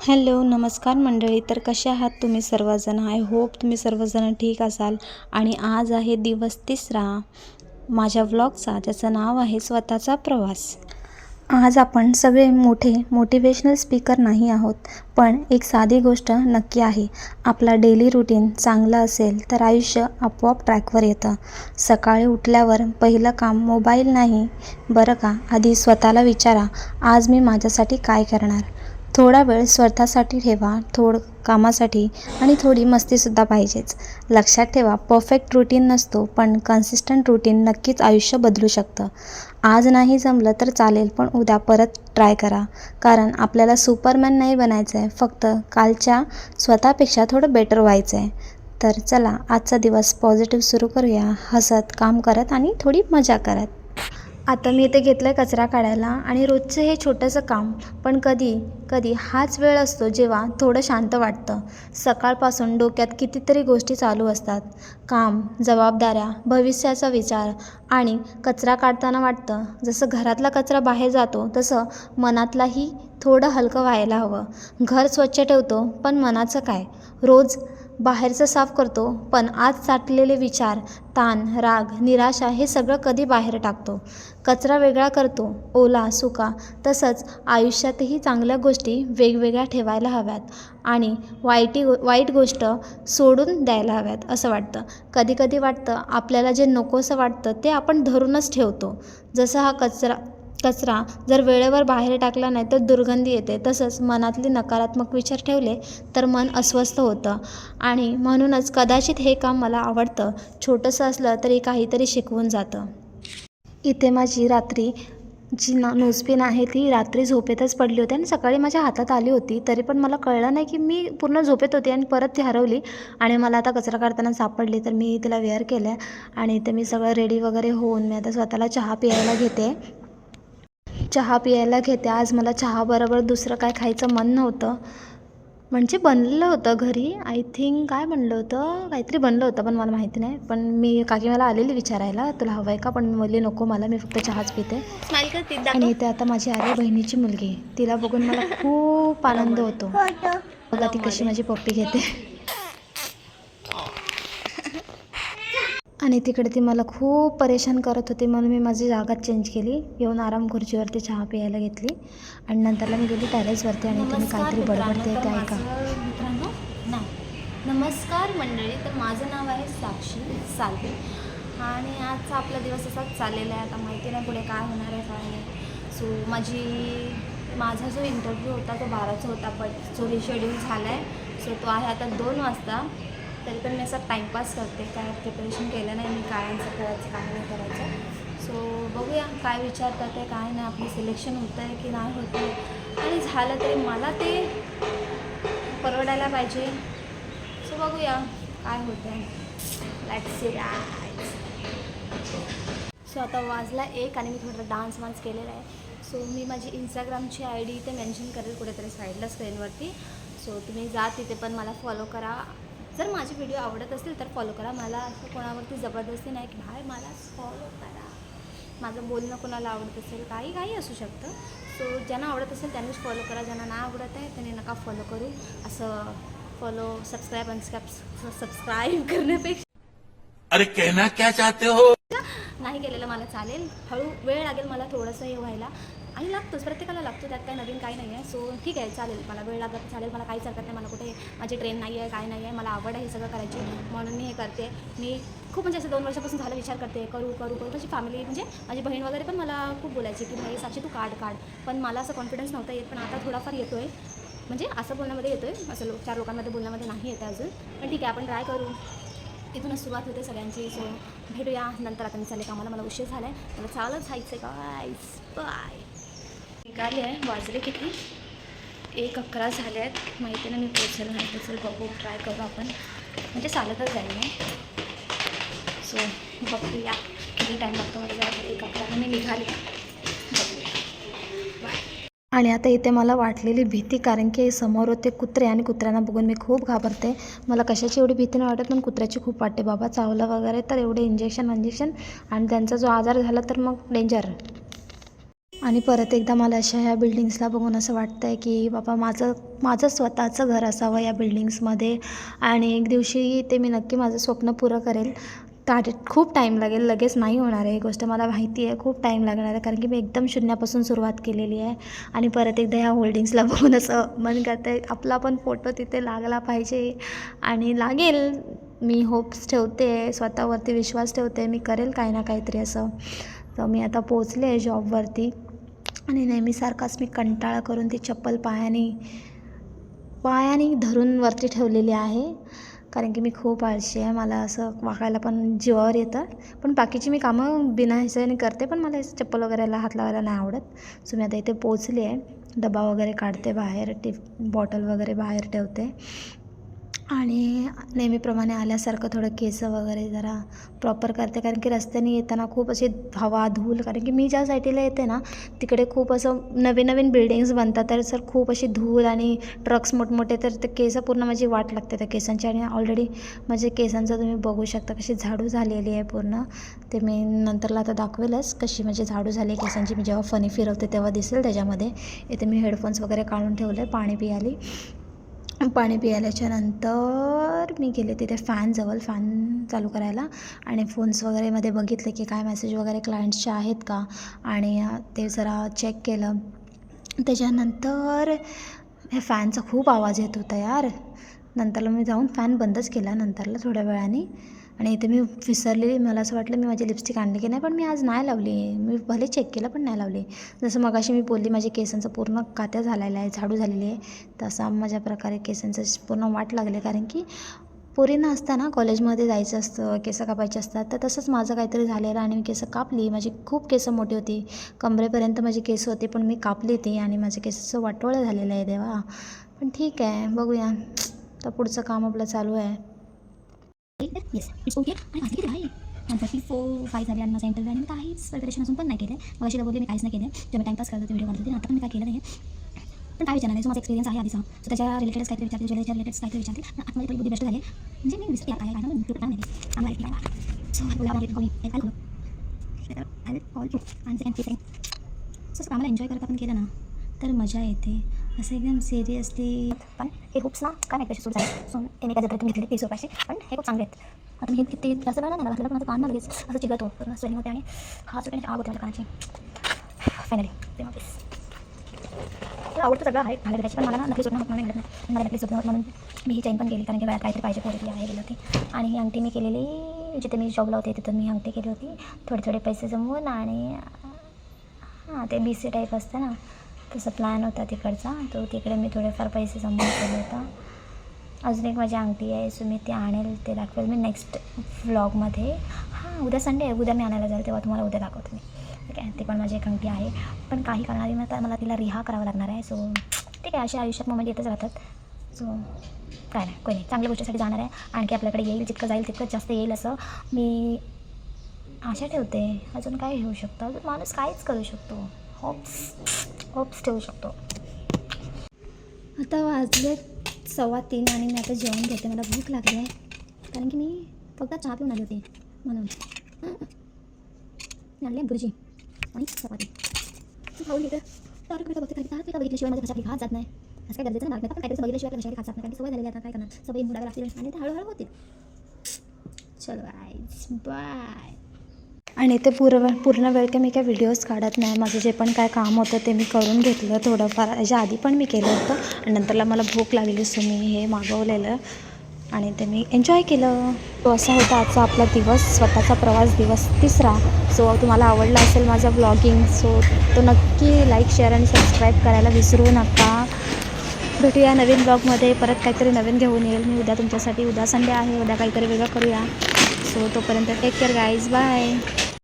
Hello नमस्कार मंडळी. तर कसे आहात तुम्ही सर्वजण? आय होप तुम्ही सर्वजण ठीक असाल. आणि आज आहे दिवस तिसरा माझ्या व्लॉगचा ज्याचं नाव आहे स्वतःचा प्रवास. आज आपण सगळे मोठे मोटिवेशनल स्पीकर नाही आहोत पण एक साधी गोष्ट नक्की आहे. आपला डेली रुटीन चांगलं असेल तर आयुष्य आपोआप ट्रॅकवर येतं. सकाळी उठल्यावर पहिलं काम मोबाईल नाही. बरं का? आधी स्वतःला विचारा आज मी माझ्यासाठी काय करणार? थोडा वेळ स्वतःसाठी ठेवा थोडं कामासाठी आणि थोडी मस्तीसुद्धा पाहिजेच. लक्षात ठेवा परफेक्ट रुटीन नसतो पण कन्सिस्टंट रुटीन नक्कीच आयुष्य बदलू शकतं. आज नाही जमलं तर चालेल पण उद्या परत ट्राय करा. कारण आपल्याला सुपरमॅन नाही बनायचं आहे फक्त कालच्या स्वतःपेक्षा थोडं बेटर व्हायचं आहे तर चला आजचा दिवस पॉझिटिव्ह सुरू करूया. हसत काम करत आणि थोडी मजा करत. आता मी इथे घेतलं आहे कचरा काढायला आणि रोजचं हे छोटंसं काम पण कधी कधी हाच वेळ असतो जेव्हा थोडं शांत वाटतं. सकाळपासून डोक्यात कितीतरी गोष्टी चालू असतात. काम जबाबदाऱ्या भविष्याचा विचार आणि कचरा काढताना वाटतं जसं घरातला कचरा बाहेर जातो तसं मनातलाही थोडं हलकं व्हायला हवं. घर स्वच्छ ठेवतो पण मनाचं काय? रोज बाहेरचं साफ करतो पण आज साठलेले विचार ताण राग निराशा हे सगळं कधी बाहेर टाकतो. कचरा वेगळा करतो ओला सुका तसंच आयुष्यातही चांगल्या गोष्टी वेगवेगळ्या ठेवायला हव्यात आणि वाईटी वाईट गोष्ट सोडून द्यायला हव्यात असं वाटतं. कधीकधी वाटतं आपल्याला जे नकोसं वाटतं ते आपण धरूनच ठेवतो. जसं हा कचरा कचरा जर वेळेवर बाहेर टाकला नाही तर दुर्गंधी येते. तसंच मनातले नकारात्मक विचार ठेवले तर मन अस्वस्थ होतं. आणि म्हणूनच कदाचित हे काम मला आवडतं. छोटंसं असलं तरी काहीतरी शिकवून जातं. इथे माझी रात्री जी ना नोजपेन आहे ती रात्री झोपेतच पडली होती आणि सकाळी माझ्या हातात आली होती. तरी पण मला कळलं नाही की मी पूर्ण झोपेत होती आणि परत ती हरवली आणि मला आता कचरा काढताना सापडली. तर मी तिला वेअर केलं आहे आणि इथे मी सगळं रेडी वगैरे होऊन मी आता स्वतःला चहा प्यायला घेते. चहा प्यायला घेते. आज मला चहाबरोबर दुसरं काय खायचं मन नव्हतं. म्हणजे बनलेलं होतं घरी. आय थिंक काय बनलं होतं? काहीतरी बनलं होतं पण मला माहिती नाही. पण मी काकी मला आलेली विचारायला तुला हवं आहे का? पण मी बोलली नको मला मी फक्त चहाच पिते. आणि इथे आता माझी आली बहिणीची मुलगी तिला बघून मला खूप आनंद होतो. बघा ती कशी माझी पप्पी घेते. आणि तिकडे ती मला खूप परेशान करत होती. म्हणून मी माझी जागा चेंज केली. येऊन आराम खुर्चीवरती चहा प्यायला घेतली. आणि नंतरला मी गेली टॅरेसवरती आणि मी काहीतरी बडबडते ते ऐका मित्रांनो नाही. नमस्कार मंडळी तर माझं नाव आहे साक्षी सालवे. आणि आजचा आपला दिवस असाच चाललेला आहे. आता माहिती नाही पुढे काय होणार आहे काय नाही. सो माझी माझा जो इंटरव्ह्यू होता तो बाराचा होता पण जो रिशेड्यूल झाला आहे सो तो आहे आता दोन वाजता. तरी पण मी असा टाईमपास करते. काय प्रिपरेशन केलं नाही मी काय आन्सर करायचं काय नाही करायचं. सो बघूया काय विचारतात आहे काय नाही. आपलं सिलेक्शन होतं आहे की नाही होतं आहे आणि झालं तरी मला ते परवडायला पाहिजे. सो बघूया काय होतं आहे लॅट सी सो आता वाजला एक आणि मी थोडं डान्स वान्स केलेला आहे. सो मी माझी इंस्टाग्रामची आय डी इथे मेन्शन करेल कुठेतरी साईडला स्क्रीनवरती सो तुम्ही जा तिथे पण मला फॉलो करा. जर माझे व्हिडिओ आवडत असतील तर फॉलो करा. मला असं कोणावरती जबरदस्ती नाही की भाई मला फॉलो करा. माझं बोलणं कोणाला आवडत असेल काही काही असू शकतं. सो ज्यांना आवडत असेल त्यांनीच फॉलो करा. ज्यांना नाही आवडत आहे त्यांनी नका फॉलो करू. असं फॉलो सबस्क्राईब अनस्क्राईब सबस्क्राईब करण्यापेक्षा. अरे कहना क्या चाहते हो? नाही केलेलं मला चालेल. हळू वेळ लागेल मला थोडंसं हे व्हायला. आणि लागतोच प्रत्येकाला लागतो त्यात काही नवीन काही नाही आहे सो ठीक आहे चालेल मला वेळ लागत चालेल मला काहीच हरकत नाही मला कुठे माझी ट्रेन नाही आहे काय नाही आहे मला आवड आहे हे सगळं करायची म्हणून मी हे करते. मी खूप म्हणजे असं दोन वर्षापासून झालं विचार करते करू करू करू माझी फॅमिली म्हणजे माझी बहीण वगैरे पण मला खूप बोलायची की भाई साक्षी तू काढ काढ. पण मला असं कॉन्फिडन्स नव्हता येत पण आता थोडाफार येतो आहे म्हणजे असं बोलण्यामध्ये येतो आहे असं लोक चार लोकांमध्ये बोलण्यामध्ये नाही येतं अजून. पण ठीक आहे आपण ट्राय करू. इथूनच सुरुवात होते सगळ्यांची सो भेटूया नंतर आता मी चालेल कामाला मला उशीर झाला आहे मला चालत जायचं आहे का बाय निघाले आहे. वाजले किती? एक अकरा झाले आहेत. माहिती नाही मी पोचलं नाही. पोचेल बघू ट्राय करू आपण. म्हणजे चालतच जाईल मी सो बघूया. किती टाईम लागतो मला जायला एक अकरा. मी निघाले. बाय आणि आता इथे मला वाटलेली भीती कारण की समोर होते कुत्रे आणि कुत्र्यांना बघून मी खूप घाबरते. मला कशाची एवढी भीती नाही वाटत पण कुत्र्याची खूप वाटते. बाबा चावलं वगैरे तर एवढे इंजेक्शन इंजेक्शन आणि त्यांचा जो आजार झाला तर मग डेंजर आणि परत एकदा मला अशा ह्या बिल्डिंग्सला बघून असं वाटतं आहे की बाबा माझं माझं स्वतःचं घर असावं या बिल्डिंग्समध्ये आणि एक दिवशी ते मी नक्की माझं स्वप्न पुरं करेल. ताट खूप टाईम लागेल. लगेच नाही होणार आहे ही गोष्ट. मला माहिती आहे खूप टाईम लागणार आहे. कारण की मी एकदम शून्यापासून सुरुवात केलेली आहे. आणि परत एकदा ह्या होल्डिंग्सला बघून असं मन करतं आहे आपला पण फोटो तिथे लागला पाहिजे. आणि लागेल. मी होप्स ठेवते स्वतःवरती विश्वास ठेवते. मी करेल काही ना काहीतरी असं. तर मी आता पोचले आहे जॉबवरती आणि नेहमीसारखाच मी कंटाळा करून ती चप्पल पायाने पायाने धरून वरती ठेवलेली आहे. कारण की मी खूप आळशी आहे. मला असं वाकायला पण जीवावर येतं. पण बाकीची मी कामं बिना ह्याच्याने करते पण मला चप्पल वगैरेला हात लावायला नाही आवडत. सो मी आता इथे पोचले आहे. डबा वगैरे काढते बाहेर टिफ बॉटल वगैरे बाहेर ठेवते. आणि नेहमीप्रमाणे आल्यासारखं थोडं केस वगैरे जरा प्रॉपर करते. कारण की रस्त्याने येताना खूप अशी हवा धूल कारण की मी ज्या साईटीला येते ना तिकडे खूप असं नवीन नवीन बिल्डिंग्स बनतात. तर सर खूप अशी धूल आणि ट्रक्स मोठमोठे तर ते केस पूर्ण माझी वाट लागते त्या केसांची. आणि ऑलरेडी माझे केसांचं तुम्ही बघू शकता कशी झाडू झालेली आहे पूर्ण. ते मी नंतरला आता दाखवेलच कशी म्हणजे झाडू झाली केसांची मी जेव्हा फनी फिरवते तेव्हा दिसेल त्याच्यामध्ये. इथे मी हेडफोन्स वगैरे काढून ठेवले पाणी पियाली. पाणी पियाल्याच्या नंतर मी गेले तिथे फॅनजवळ फॅन चालू करायला. आणि फोन्स वगैरेमध्ये बघितले की काय मेसेज वगैरे क्लायंट्सचे आहेत का? आणि ते जरा चेक केलं. त्याच्यानंतर ह्या फॅनचा खूप आवाज येत होता यार. नंतरला मी जाऊन फॅन बंदच केला नंतरला थोड्या वेळाने. आणि इथे मी विसरलेली मला असं वाटलं मी माझी लिपस्टिक आणली की नाही पण मी आज नाही लावली. मी भले चेक केलं पण नाही लावली. जसं मगाशी मी बोलली माझ्या केसांचं पूर्ण कात्या झालेला आहे झाडू झालेली आहे. तसा माझ्या प्रकारे केसांचं पूर्ण वाट लागले कारण की पोरींना असताना कॉलेजमध्ये जायचं असतं केस कापायचे असतात तर तसंच माझं काहीतरी झालेलं आणि मी केस कापली. माझी खूप केस मोठी होती. कमरेपर्यंत माझी केस होती पण मी कापली ती आणि माझ्या केसाचं वाटोळं झालेलं आहे देवा. पण ठीक आहे बघूया. तर पुढचं काम आपलं चालू आहे. येस इट्स ओके आणि आज किती आहे. थर्टी फोर फाय झाले आणि माझा इंटरव्ह्यू आणि मी काहीच प्रिपरेशन असून पण नाही केलं. मग अशी बोलली मी काहीच नाही केलं. जेव्हा मी टाइमपास करत होते व्हिडिओ काढत होते आता पण मी काय केलं नाही पण काय विचारणार नाही जो माझा एक्सपिरियन्स आहे आधीचा. सो त्याच्या रिलेटेड काहीतरी विचारते ज्वेलरीच्या रिलेटेड काहीतरी विचारते. आणि आतमध्ये थोडी बुद्धी बेस्ट झाली. म्हणजे मी विसरते काय काय ना काय नाही आम्हाला सो बोला कॉल काय कॉल टू आणि सेकंड सो कामाला एन्जॉय करत आपण केलं ना तर मजा येते. असं एकदम सिरियसली पण हे खूप ना काय माहिती कशी सुरू झाली. सो ते मी काय जत्रेतून घेतले तीस रुपयाचे. पण हे खूप चांगले आहेत. आता मी हे किती जास्त वेळा नाही घातलं पण माझं कान लगेच असं चिगत होतं पूर्ण स्वेलिंग होते आणि हा सुटण्याची आग होते माझ्या कानाची. फायनली ते मग मला आवडतं सगळं आहे मला त्याची पण मला ना नकली सुटणं होत म्हणून मिळत नाही. मला नकली सुटणं होत म्हणून मी ही चैन पण केली. कारण की वेळात काहीतरी पाहिजे पोरती आहे गेली होती. आणि ही अंगठी मी केलेली जिथे मी जॉबला होते तिथं मी अंगठी केली होती. थोडे थोडे पैसे जमवून आणि हां ते बी सी टाईप असतं ना. तसा प्लॅन होता तिकडचा. तो तिकडे मी थोडेफार पैसे जमा केले होता. अजून एक माझी अंगठी आहे सो मी ती आणेल ते दाखवेल मी नेक्स्ट व्लॉगमध्ये हां उद्या संडे आहे. उद्या मी आणायला जाईल तेव्हा तुम्हाला उद्या दाखवते मी. ठीक आहे ती पण माझी एक अंगठी आहे. पण काही कारणाने मला मला तिला रिहा करावं लागणार आहे. सो ठीक आहे अशा आयुष्यात मोमेंट येतच राहतात. सो काय नाही कोणी चांगल्या गोष्टीसाठी जाणार आहे. आणखी आपल्याकडे येईल जितकं जाईल तितकं जास्त येईल असं मी आशा ठेवते. अजून काय घेऊ शकतो? अजून माणूस काहीच करू शकतो. होप्स होप्स ठेवू शकतो आता वाजले सव्वा तीन आणि मी आता जेवण घेते. मला भूक लागली आहे. कारण की मी फक्त चहा पिऊन आली होती म्हणून. आणले आणली आहे भुर्जी आणि चपाती. तू खाऊन घेते तारक मेहता बघते. खाली तारक मेहता बघितल्याशिवाय माझ्या कशासाठी खात जात नाही. असं काय गरजेचं नाही. तारक मेहता पण बघितल्याशिवाय कशासाठी खात जात नाही. कारण सवय झालेली आता. काय करणार? सवय मुडाव्या लागतील आणि ते हळूहळू होतील. चलो गाईज बाय आणि ते पूर्व पूर्ण वेळ काय मी काय व्हिडिओज काढत नाही. माझं जे पण काय काम होतं ते मी करून घेतलं थोडंफार. याच्या आधी पण मी केलं होतं. आणि नंतरला मला भूक लागली सो मी हे मागवलेलं आणि ते मी एन्जॉय केलं. तो असा होता आजचा आपला दिवस स्वतःचा प्रवास दिवस तिसरा. सो तुम्हाला आवडला असेल माझा ब्लॉगिंग सो तो नक्की लाईक शेअर आणि सबस्क्राईब करायला विसरू नका. भेटूया नवीन ब्लॉगमध्ये परत काहीतरी नवीन घेऊन येईल. मी उद्या तुमच्यासाठी उद्या संडे आहे. उद्या काहीतरी वेगळं करूया. सो तोपर्यंत टेक केअर गाईज बाय